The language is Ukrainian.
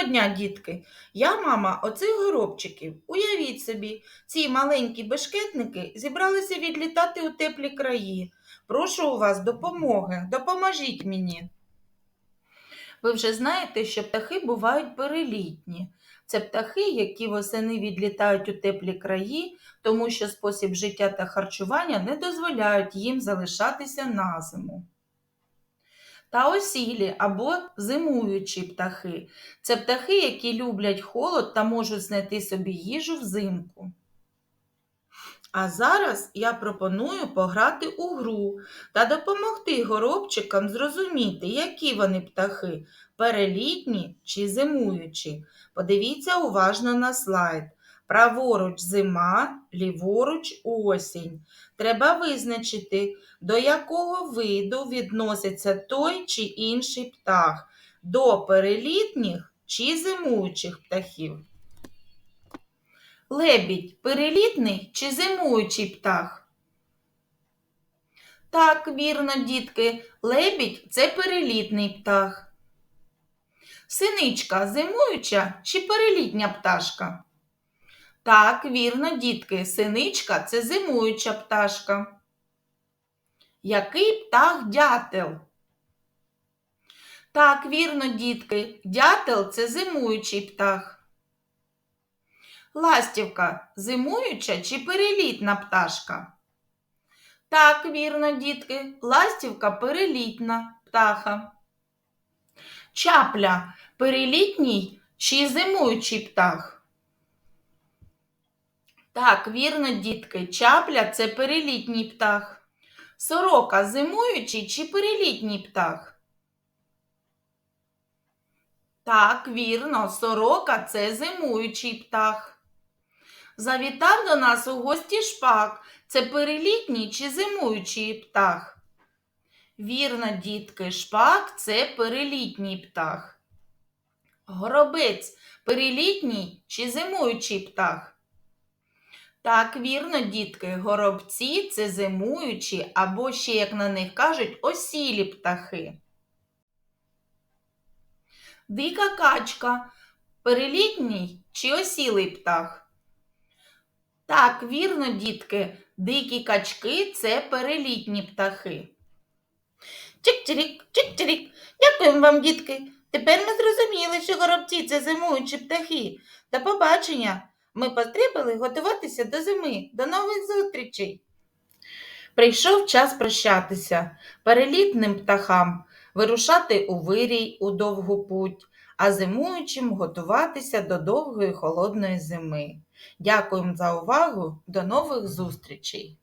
Доброго дня, дітки! Я мама оцих горобчиків. Уявіть собі, ці маленькі бешкетники зібралися відлітати у теплі краї. Прошу у вас допомоги, допоможіть мені. Ви вже знаєте, що птахи бувають перелітні. Це птахи, які восени відлітають у теплі краї, тому що спосіб життя та харчування не дозволяють їм залишатися на зиму. Та осілі або зимуючі птахи. Це птахи, які люблять холод та можуть знайти собі їжу взимку. А зараз я пропоную пограти у гру та допомогти горобчикам зрозуміти, які вони птахи перелітні чи зимуючі. Подивіться уважно на слайд. Праворуч зима, ліворуч осінь. Треба визначити, до якого виду відноситься той чи інший птах, до перелітніх чи зимуючих птахів. Лебідь перелітний чи зимуючий птах? Так, вірно, дітки, лебідь це перелітний птах. Синичка зимуюча чи перелітня пташка? Так, вірно, дітки, синичка це зимуюча пташка. Який птах дятел? Так, вірно, дітки, дятел це зимуючий птах. Ластівка зимуюча чи перелітна пташка? Так, вірно, дітки, ластівка перелітна птаха. Чапля перелітній чи зимуючий птах? Так, вірно, дітки, чапля це перелітній птах. Сорока зимуючий чи перелітній птах? Так, вірно, сорока це зимуючий птах. Завітав до нас у гості шпак. Це перелітній чи зимуючий птах? Вірно, дітки, шпак це перелітній птах. Горобець перелітній чи зимуючий птах? Так, вірно, дітки, горобці це зимуючі або ще, як на них кажуть, осілі птахи. Дика качка перелітній чи осілий птах? Так, вірно, дітки, дикі качки це перелітні птахи. Чик-чирік, чик-чирік. Дякуємо вам, дітки. Тепер ми зрозуміли, що горобці це зимуючі птахи. До побачення. Ми потрібно готуватися до зими. До нових зустрічей. Прийшов час прощатися перелітним птахам, вирушати у вирій у довгу путь, а зимуючим готуватися до довгої холодної зими. Дякуємо за увагу. До нових зустрічей!